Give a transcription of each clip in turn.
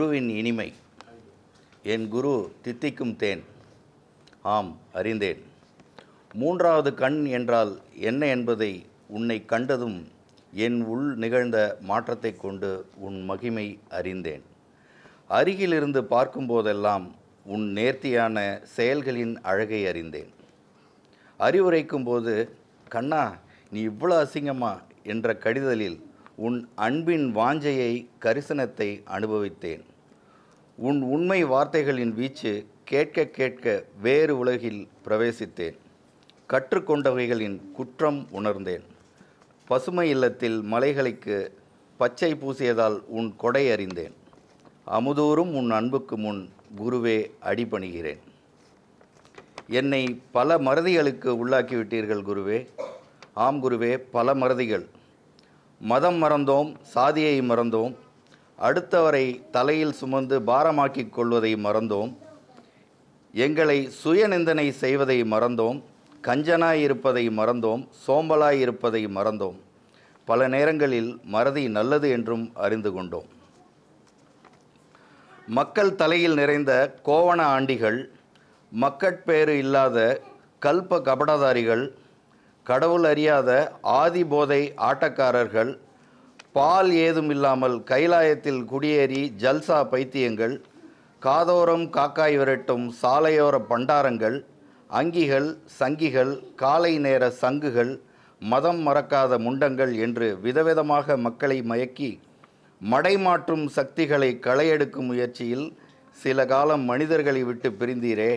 குருவின் இனிமை. என் குரு தித்திக்கும் தேன். ஆம் அறிந்தேன். மூன்றாவது கண் என்றால் என்ன என்பதை உன்னை கண்டதும் என் உள் நிகழ்ந்த மாற்றத்தை கொண்டு உன் மகிமை அறிந்தேன். அருகிலிருந்து பார்க்கும்போதெல்லாம் உன் நேர்த்தியான செயல்களின் அழகை அறிந்தேன். அறிவுரைக்கும் போது கண்ணா நீ இவ்வளோ அசிங்கமா? என்ற கடிதலில் உன் அன்பின் வாஞ்சையை கரிசனத்தை அனுபவித்தேன். உன் உண்மை வார்த்தைகளின் வீச்சு கேட்க கேட்க வேறு உலகில் பிரவேசித்தேன். கற்றுக்கொண்டவைகளின் குற்றம் உணர்ந்தேன். பசுமை இல்லத்தில் மலைகளுக்கு பச்சை பூசியதால் உன் கொடை அறிந்தேன். அமுதூறும் உன் அன்புக்கு முன் குருவே அடிபணிகிறேன். என்னை பல மறதிகளுக்கு உள்ளாக்கி விட்டீர்கள் குருவே. ஆம் குருவே பல மறதிகள் மதம் மறந்தோம் சாதியை மறந்தோம் அடுத்தவரை தலையில் சுமந்து பாரமாக்கிக் கொள்வதை மறந்தோம் எங்களை சுயநிந்தனை செய்வதை மறந்தோம் கஞ்சனாய் இருப்பதை மறந்தோம் சோம்பலாய் இருப்பதை மறந்தோம். பல நேரங்களில் மறதி நல்லது என்றும் அறிந்து கொண்டோம். மக்கள் தலையில் நிறைந்த கோவண ஆண்டிகள் மக்கட்பேறு இல்லாத கல்ப கபடதாரிகள் கடவுள் அறியாத ஆதி போதை ஆட்டக்காரர்கள் பால் ஏதும் இல்லாமல் கைலாயத்தில் குடியேறி ஜல்சா பைத்தியங்கள் காதோரம் காக்காய் விரட்டும் சாலையோர பண்டாரங்கள் அங்கிகள் சங்கிகள் காலை நேர சங்குகள் மதம் மறக்காத முண்டங்கள் என்று விதவிதமாக மக்களை மயக்கி மடைமாற்றும் சக்திகளை களையெடுக்கும் முயற்சியில் சில காலம் மனிதர்களை விட்டு பிரிந்தீரே.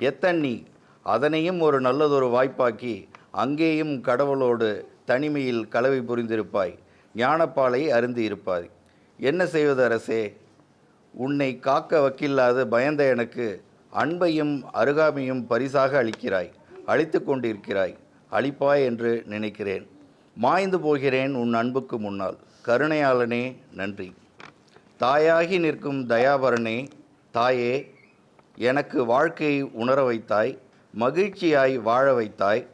எத்தண்ணி அதனையும் ஒரு நல்லதொரு வாய்ப்பாக்கி அங்கேயும் கடவுளோடு தனிமையில் கலவை புரிந்திருப்பாய். ஞானப்பாலை அருந்தி இருப்பாய். என்ன செய்வது அரசே? உன்னை காக்க வக்கில்லாது பயந்த எனக்கு அன்பையும் அருகாமையும் பரிசாக அளிக்கிறாய். அழித்து கொண்டிருக்கிறாய். அளிப்பாய் என்று நினைக்கிறேன். மாய்ந்து போகிறேன் உன் அன்புக்கு முன்னால். கருணையாளனே நன்றி. தாயாகி நிற்கும் தயாபரனே தாயே எனக்கு வாழ்க்கையை உணர வைத்தாய். மகிழ்ச்சியாய் வாழ வைத்தாய்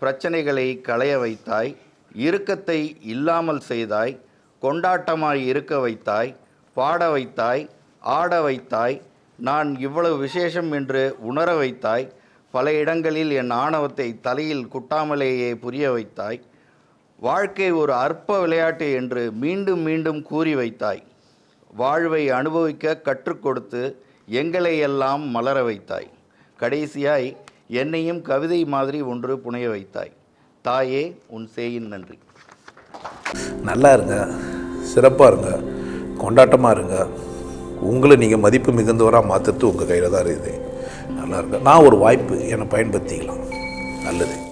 பிரச்சனைகளை களைய வைத்தாய் இறுக்கத்தை இல்லாமல் செய்தாய் கொண்டாட்டமாய் இருக்க வைத்தாய் பாட வைத்தாய் ஆட வைத்தாய் நான் இவ்வளவு விசேஷம் என்று உணர வைத்தாய் பல இடங்களில் என் ஆணவத்தை தலையில் குட்டாமலேயே புரிய வைத்தாய் வாழ்க்கை ஒரு அற்ப விளையாட்டு என்று மீண்டும் மீண்டும் கூறி வைத்தாய் வாழ்வை அனுபவிக்க கற்றுக் கொடுத்து எங்களை எல்லாம் மலர வைத்தாய். கடைசியாய் என்னையும் கவிதை மாதிரி ஒன்று புனைய வைத்தாய். தாயே உன் சேயின் நன்றி. நல்லா இருங்க. சிறப்பாக இருங்க. கொண்டாட்டமாக இருங்க. உங்களை நீங்கள் மதிப்பு மிகுந்தவராக மாற்றுறது உங்கள் கையில் தான் இருக்குது. நல்லா இருங்க. நான் ஒரு வாய்ப்பு என்னை பயன்படுத்திக்கலாம். நல்லது.